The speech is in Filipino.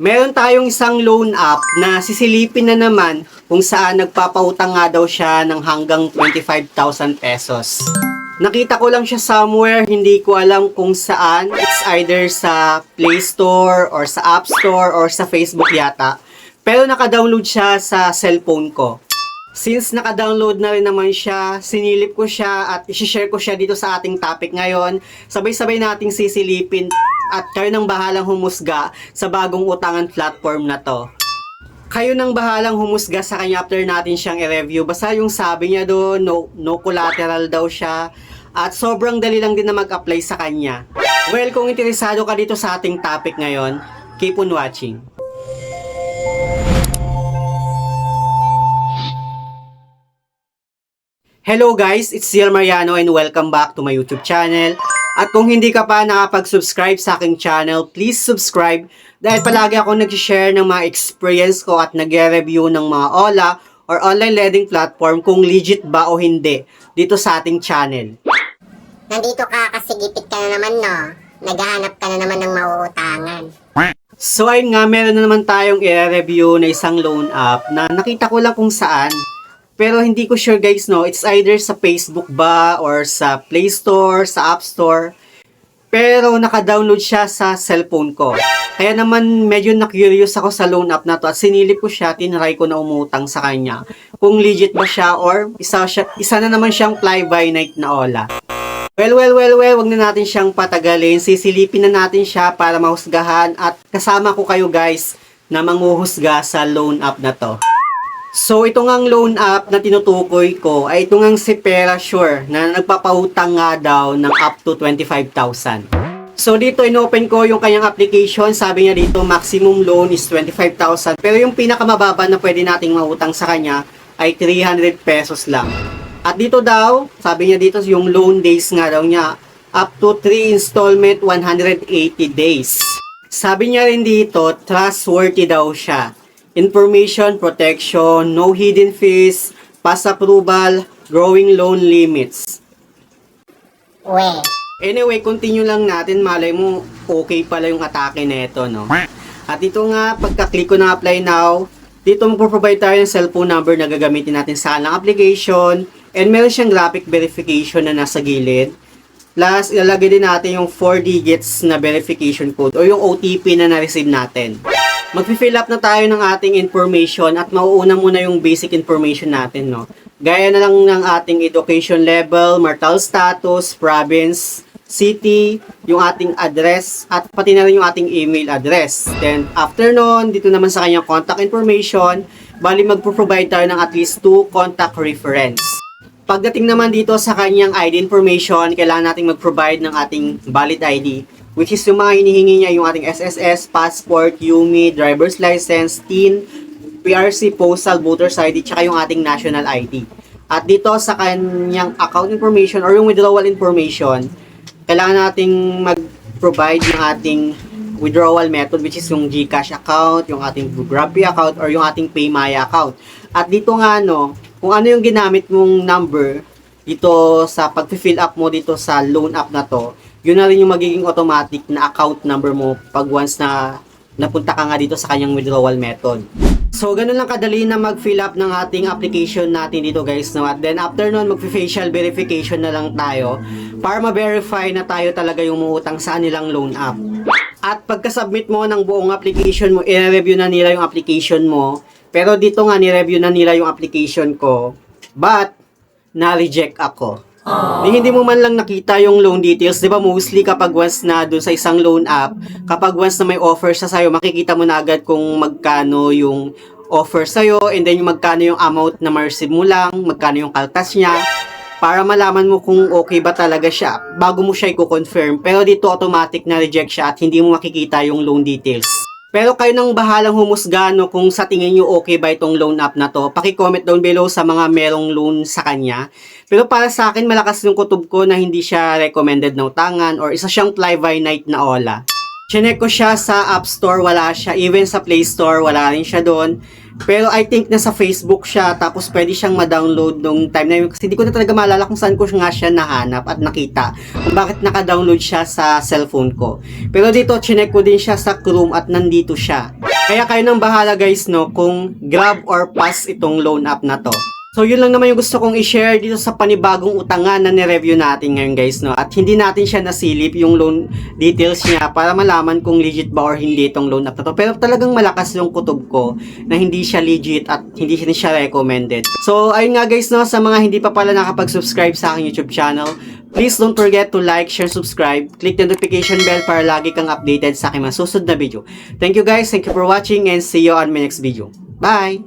Meron tayong isang loan app na sisilipin na naman kung saan nagpapautang nga daw siya ng hanggang 25,000 pesos. Nakita ko lang siya somewhere, hindi ko alam kung saan. It's either sa Play Store or sa App Store or sa Facebook yata. Pero naka-download siya sa cellphone ko. Since naka-download na rin naman siya, sinilip ko siya at isi-share ko siya dito sa ating topic ngayon. Sabay-sabay nating sisilipin at kayo nang bahalang humusga sa bagong utangan platform na to. Kayo nang bahalang humusga sa kanya after natin siyang i-review. Basta yung sabi niya doon, no, no collateral daw siya. At sobrang dali lang din na mag-apply sa kanya. Well, kung interesado ka dito sa ating topic ngayon, keep on watching. Hello guys, it's Ziel Mariano and welcome back to my YouTube channel. At kung hindi ka pa nakapag-subscribe sa aking channel, please subscribe dahil palagi ako nag-share ng mga experience ko at nag-review ng mga OLA or online lending platform kung legit ba o hindi dito sa ating channel. Nandito ka kasi gipit ka na naman, no? Naghahanap ka na naman ng mauutangan. So ayun nga, meron na naman tayong i-review na isang loan app na nakita ko lang kung saan. Pero hindi ko sure guys, no? It's either sa Facebook ba or sa Play Store, sa App Store. Pero naka-download siya sa cellphone ko. Kaya naman medyo na-curious ako sa loan app na to at sinilip ko siya, tinry ko na umutang sa kanya. Kung legit ba siya or isa, siya, isa na naman siyang fly-by-night na ola. Well, well, well, well, wag na natin siyang patagalin. Sisilipin na natin siya para mahusgahan at kasama ko kayo guys na manguhusga sa loan app na to. So, ito ngang loan app na tinutukoy ko ay ito ngang si Perasure na nagpapautang nga daw ng up to 25,000. So, dito inopen ko yung kanyang application. Sabi niya dito, maximum loan is 25,000. Pero yung pinakamababa na pwede nating mautang sa kanya ay 300 pesos lang. At dito daw, sabi niya dito, yung loan days nga daw niya, up to 3 installment, 180 days. Sabi niya rin dito, trustworthy daw siya. Information protection, no hidden fees, pass approval, growing loan limits. We, Anyway, continue lang natin. Malay mo, okay pala yung atake nito, no? At ito nga, pagka-click ko na apply now, dito magpo-provide tayo ng cellphone number na gagamitin natin sa kanilang application. And meron siyang graphic verification na nasa gilid. Plus, ilalagay din natin yung 4 digits na verification code o yung OTP na na-receive natin. Mag-fill up na tayo ng ating information at mauuna muna yung basic information natin, no? Gaya na lang ng ating education level, marital status, province, city, yung ating address, at pati na rin yung ating email address. Then, after nun, dito naman sa kanyang contact information, bali magpo-provide tayo ng at least two contact reference. Pagdating naman dito sa kanyang ID information, kailangan nating mag-provide ng ating valid ID, which is yung mga hinihingi niya, yung ating SSS, passport, UMI, driver's license, TIN, PRC, postal, voter's ID, tsaka yung ating national ID. At dito sa kanyang account information or yung withdrawal information, kailangan nating mag-provide ng ating withdrawal method which is yung GCash account, yung ating GrabPay account, or yung ating PayMaya account. At dito nga no, kung ano yung ginamit mong number dito sa pag-fill up mo dito sa loan app na to, yun na rin yung magiging automatic na account number mo pag once na napunta ka nga dito sa kanyang withdrawal method. So, ganun lang kadali na mag-fill up ng ating application natin dito guys. No? At then after nun, mag-facial verification na lang tayo para ma-verify na tayo talaga yung muutang sa nilang loan app. At pagka-submit mo ng buong application mo, i-review na nila yung application mo. Pero dito nga, ni-review na nila yung application ko. But, na-reject ako. Di hindi mo man lang nakita yung loan details, 'di ba? Mostly kapag once na doon sa isang loan app, kapag once na may offer sa sayo, makikita mo na agad kung magkano yung offer sa'yo and then yung magkano yung amount na ma-receive mo lang, magkano yung kaltas niya para malaman mo kung okay ba talaga siya bago mo siya i-confirm. Pero dito automatic na reject siya at hindi mo makikita yung loan details. Pero kayo nang bahalang humusga no, kung sa tingin nyo okay ba itong loan app na to. Paki-comment down below sa mga merong loan sa kanya. Pero para sa akin, malakas yung kutob ko na hindi siya recommended na utangan or isa siyang fly-by-night na ola. Chinek ko siya sa App Store, wala siya. Even sa Play Store, wala rin siya doon. Pero I think nasa Facebook siya, tapos pwede siyang ma-download nung time na yun. Kasi hindi ko na talaga maalala kung saan ko nga siya nahanap at nakita. Kung bakit naka-download siya sa cellphone ko. Pero dito, chinek ko din siya sa Chrome at nandito siya. Kaya kayo nang bahala guys, no, kung grab or pass itong loan app na to. So yun lang naman yung gusto kong i-share dito sa panibagong utangan na ni-review natin ngayon guys no. At hindi natin siya nasilip yung loan details niya para malaman kung legit ba or hindi itong loan app na to. Pero talagang malakas yung kutob ko na hindi siya legit at hindi siya, siya recommended. So ayun nga guys no, sa mga hindi pa pala nakapag-subscribe sa aking YouTube channel, please don't forget to like, share, subscribe, click the notification bell para lagi kang updated sa aking mga susunod na video. Thank you guys, thank you for watching and see you on my next video. Bye!